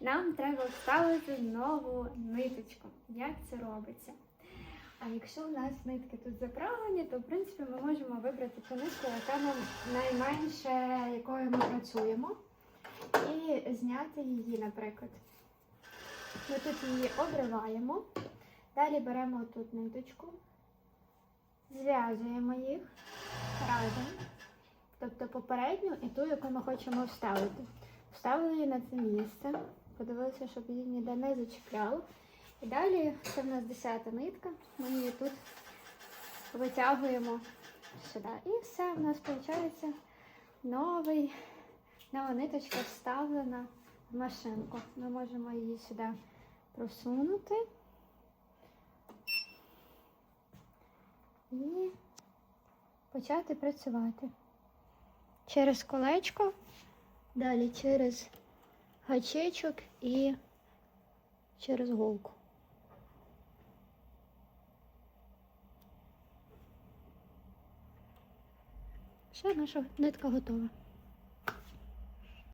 нам треба вставити нову ниточку. Як це робиться? А якщо у нас нитки тут заправлені, то в принципі ми можемо вибрати ту нитку, яка нам найменше, якою ми працюємо, і зняти її, наприклад. Ми тут її обриваємо, далі беремо тут ниточку, зв'язуємо їх разом, тобто попередню і ту, яку ми хочемо вставити. Вставили її на це місце, подивилися, щоб її ніде не зачіпляло. І далі це в нас 10 нитка, ми її тут витягуємо сюди. І все, в нас виходить новий, нова ниточка вставлена в машинку. Ми можемо її сюди просунути і почати працювати. Через колечко, далі через гачечок і через голку. Все, наша нитка готова.